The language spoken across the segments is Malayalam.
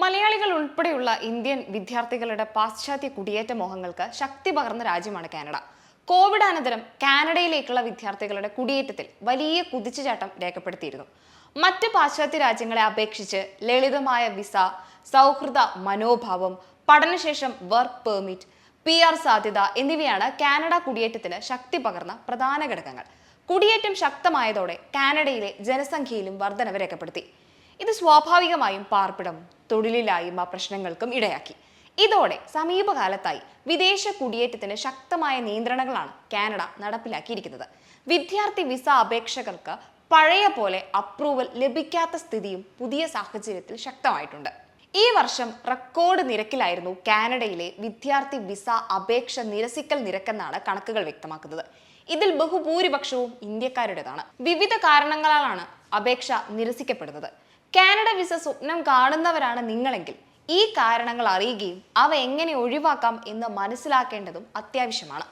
മലയാളികൾ ഉൾപ്പെടെയുള്ള ഇന്ത്യൻ വിദ്യാർത്ഥികളുടെ പാശ്ചാത്യ കുടിയേറ്റ മോഹങ്ങൾക്ക് ശക്തി പകർന്ന രാജ്യമാണ് കാനഡ. കോവിഡ് അനന്തരം കാനഡയിലേക്കുള്ള വിദ്യാർത്ഥികളുടെ കുടിയേറ്റത്തിൽ വലിയ കുതിച്ചുചാട്ടം രേഖപ്പെടുത്തിയിരുന്നു. മറ്റ് പാശ്ചാത്യ രാജ്യങ്ങളെ അപേക്ഷിച്ച് ലളിതമായ വിസ സൗഹൃദ മനോഭാവം പഠനശേഷം വർക്ക് പെർമിറ്റ് പി ആർ സാധ്യത എന്നിവയാണ് കാനഡ കുടിയേറ്റത്തിന് ശക്തി പകർന്ന പ്രധാന ഘടകങ്ങൾ. കുടിയേറ്റം ശക്തമായതോടെ കാനഡയിലെ ജനസംഖ്യയിലും വർധനവ് രേഖപ്പെടുത്തി. ഇത് സ്വാഭാവികമായും പാർപ്പിടം തൊഴിലില്ലായ്മ പ്രശ്നങ്ങൾക്കും ഇടയാക്കി. ഇതോടെ സമീപകാലത്തായി വിദേശ കുടിയേറ്റത്തിന് ശക്തമായ നിയന്ത്രണങ്ങളാണ് കാനഡ നടപ്പിലാക്കിയിരിക്കുന്നത്. വിദ്യാർത്ഥി വിസ അപേക്ഷകർക്ക് പഴയ പോലെ അപ്രൂവൽ ലഭിക്കാത്ത സ്ഥിതിയും പുതിയ സാഹചര്യത്തിൽ ശക്തമായിട്ടുണ്ട്. ഈ വർഷം റെക്കോർഡ് നിരക്കിലായിരുന്നു കാനഡയിലെ വിദ്യാർത്ഥി വിസ അപേക്ഷ നിരസിക്കൽ നിരക്കെന്നാണ് കണക്കുകൾ വ്യക്തമാക്കുന്നത്. ഇതിൽ ബഹുഭൂരിപക്ഷവും ഇന്ത്യക്കാരുടേതാണ്. വിവിധ കാരണങ്ങളാലാണ് അപേക്ഷ നിരസിക്കപ്പെടുന്നത്. കാനഡ വിസ സ്വപ്നം കാണുന്നവരാണ് നിങ്ങളെങ്കിൽ ഈ കാരണങ്ങൾ അറിയുകയും അവ എങ്ങനെ ഒഴിവാക്കാം എന്ന് മനസ്സിലാക്കേണ്ടതും അത്യാവശ്യമാണ്.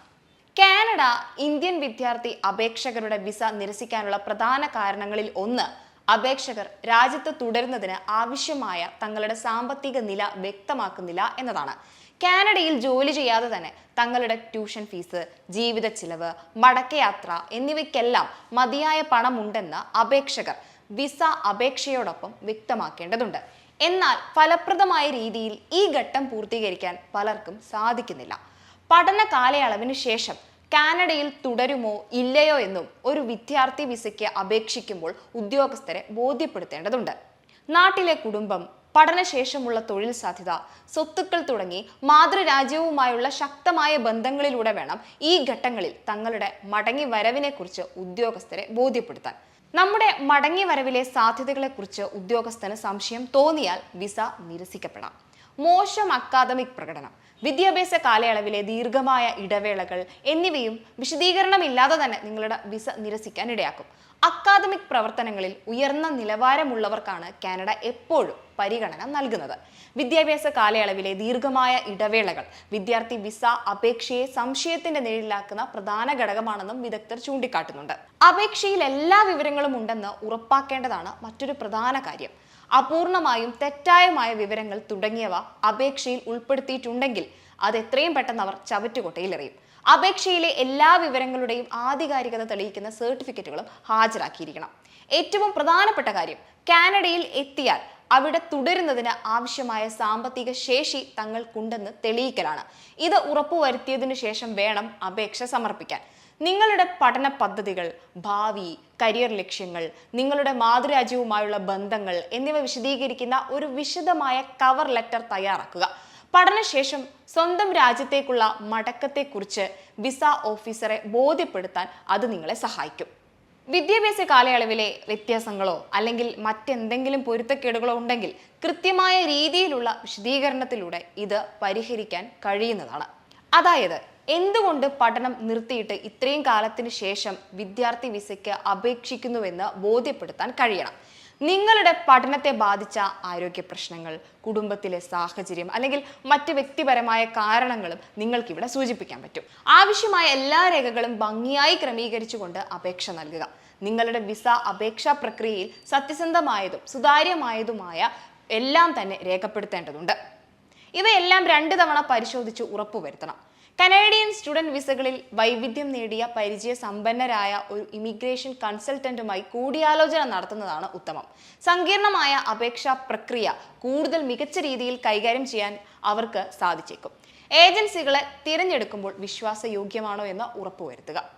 കാനഡ ഇന്ത്യൻ വിദ്യാർത്ഥി അപേക്ഷകരുടെ വിസ നിരസിക്കാനുള്ള പ്രധാന കാരണങ്ങളിൽ ഒന്ന് അപേക്ഷകർ രാജ്യത്ത് തുടരുന്നതിന് ആവശ്യമായ തങ്ങളുടെ സാമ്പത്തിക നില വ്യക്തമാക്കുന്നില്ല എന്നതാണ്. കാനഡയിൽ ജോലി ചെയ്യാതെ തന്നെ തങ്ങളുടെ ട്യൂഷൻ ഫീസ് ജീവിത ചിലവ് മടക്കയാത്ര എന്നിവയ്ക്കെല്ലാം മതിയായ പണമുണ്ടെന്ന് അപേക്ഷകർ വിസ അപേക്ഷയോടൊപ്പം വ്യക്തമാക്കേണ്ടതുണ്ട്. എന്നാൽ ഫലപ്രദമായ രീതിയിൽ ഈ ഘട്ടം പൂർത്തീകരിക്കാൻ പലർക്കും സാധിക്കുന്നില്ല. പഠന കാലയളവിന് ശേഷം കാനഡയിൽ തുടരുമോ ഇല്ലയോ എന്നും ഒരു വിദ്യാർത്ഥി വിസയ്ക്ക് അപേക്ഷിക്കുമ്പോൾ ഉദ്യോഗസ്ഥരെ ബോധ്യപ്പെടുത്തേണ്ടതുണ്ട്. നാട്ടിലെ കുടുംബം പഠനശേഷമുള്ള തൊഴിൽ സാധ്യത സ്വത്തുക്കൾ തുടങ്ങി മാതൃരാജ്യവുമായുള്ള ശക്തമായ ബന്ധങ്ങളിലൂടെ വേണം ഈ ഘട്ടങ്ങളിൽ തങ്ങളുടെ മടങ്ങി വരവിനെക്കുറിച്ച് ഉദ്യോഗസ്ഥരെ ബോധ്യപ്പെടുത്താൻ. നമ്മുടെ മടങ്ങി വരവിലെ സാധ്യതകളെക്കുറിച്ച് ഉദ്യോഗസ്ഥന് സംശയം തോന്നിയാൽ വിസ നിരസിക്കപ്പെടാം. മോശം അക്കാദമിക് പ്രകടനം വിദ്യാഭ്യാസ കാലയളവിലെ ദീർഘമായ ഇടവേളകൾ എന്നിവയും വിശദീകരണമില്ലാതെ തന്നെ നിങ്ങളുടെ വിസ നിരസിക്കാൻ ഇടയാക്കും. അക്കാദമിക് പ്രവർത്തനങ്ങളിൽ ഉയർന്ന നിലവാരമുള്ളവർക്കാണ് കാനഡ എപ്പോഴും പരിഗണന നൽകുന്നത്. വിദ്യാഭ്യാസ കാലയളവിലെ ദീർഘമായ ഇടവേളകൾ വിദ്യാർത്ഥി വിസ അപേക്ഷയെ സംശയത്തിന്റെ നിഴലിലാക്കുന്ന പ്രധാന ഘടകമാണെന്നും വിദഗ്ധർ ചൂണ്ടിക്കാട്ടുന്നുണ്ട്. അപേക്ഷയിൽ എല്ലാ വിവരങ്ങളും ഉണ്ടെന്ന് ഉറപ്പാക്കേണ്ടതാണ് മറ്റൊരു പ്രധാന കാര്യം. അപൂർണമായും തെറ്റായമായ വിവരങ്ങൾ തുടങ്ങിയവ അപേക്ഷയിൽ ഉൾപ്പെടുത്തിയിട്ടുണ്ടെങ്കിൽ അത് എത്രയും പെട്ടെന്ന് അവർ ചവറ്റുകൊട്ടയിലെറിയും അപേക്ഷയിലെ എല്ലാ വിവരങ്ങളുടെയും ആധികാരികത തെളിയിക്കുന്ന സർട്ടിഫിക്കറ്റുകളും ഹാജരാക്കിയിരിക്കണം. ഏറ്റവും പ്രധാനപ്പെട്ട കാര്യം കാനഡയിൽ എത്തിയാൽ അവിടെ തുടരുന്നതിന് ആവശ്യമായ സാമ്പത്തിക ശേഷി തങ്ങൾക്കുണ്ടെന്ന് തെളിയിക്കലാണ്. ഇത് ഉറപ്പുവരുത്തിയതിനു ശേഷം വേണം അപേക്ഷ സമർപ്പിക്കാൻ. നിങ്ങളുടെ പഠന പദ്ധതികൾ ഭാവി കരിയർ ലക്ഷ്യങ്ങൾ നിങ്ങളുടെ മാതൃരാജ്യവുമായുള്ള ബന്ധങ്ങൾ എന്നിവ വിശദീകരിക്കുന്ന ഒരു വിശദമായ കവർ ലെറ്റർ തയ്യാറാക്കുക. പഠനശേഷം സ്വന്തം രാജ്യത്തേക്കുള്ള മടക്കത്തെക്കുറിച്ച് വിസ ഓഫീസറെ ബോധ്യപ്പെടുത്താൻ അത് നിങ്ങളെ സഹായിക്കും. വിദ്യാഭ്യാസ കാലയളവിലെ വ്യത്യാസങ്ങളോ അല്ലെങ്കിൽ മറ്റെന്തെങ്കിലും പൊരുത്തക്കേടുകളോ ഉണ്ടെങ്കിൽ കൃത്യമായ രീതിയിലുള്ള വിശദീകരണത്തിലൂടെ ഇത് പരിഹരിക്കാൻ കഴിയുന്നതാണ്. അതായത് എന്തുകൊണ്ട് പഠനം നിർത്തിയിട്ട് ഇത്രയും കാലത്തിന് ശേഷം വിദ്യാർത്ഥി വിസയ്ക്ക് അപേക്ഷിക്കുന്നുവെന്ന് ബോധ്യപ്പെടുത്താൻ കഴിയണം? നിങ്ങളുടെ പഠനത്തെ ബാധിച്ച ആരോഗ്യ പ്രശ്നങ്ങൾ കുടുംബത്തിലെ സാഹചര്യം അല്ലെങ്കിൽ മറ്റ് വ്യക്തിപരമായ കാരണങ്ങളും നിങ്ങൾക്കിവിടെ സൂചിപ്പിക്കാൻ പറ്റും. ആവശ്യമായ എല്ലാ രേഖകളും ഭംഗിയായി ക്രമീകരിച്ചുകൊണ്ട് അപേക്ഷ നൽകുക. നിങ്ങളുടെ വിസ അപേക്ഷാ പ്രക്രിയയിൽ സത്യസന്ധമായതും സുതാര്യമായതുമായ എല്ലാം തന്നെ രേഖപ്പെടുത്തേണ്ടതുണ്ട്. ഇവയെല്ലാം രണ്ട് തവണ പരിശോധിച്ച് ഉറപ്പുവരുത്തണം. കനേഡിയൻ സ്റ്റുഡന്റ് വിസകളിൽ വൈവിധ്യം നേടിയ പരിചയ സമ്പന്നരായ ഒരു ഇമിഗ്രേഷൻ കൺസൾട്ടന്റുമായി കൂടിയാലോചന നടത്തുന്നതാണ് ഉത്തമം. സങ്കീർണമായ അപേക്ഷാ പ്രക്രിയ കൂടുതൽ മികച്ച രീതിയിൽ കൈകാര്യം ചെയ്യാൻ അവർക്ക് സാധിച്ചേക്കും. ഏജൻസികളെ തിരഞ്ഞെടുക്കുമ്പോൾ വിശ്വാസയോഗ്യമാണോ എന്ന് ഉറപ്പുവരുത്തുക.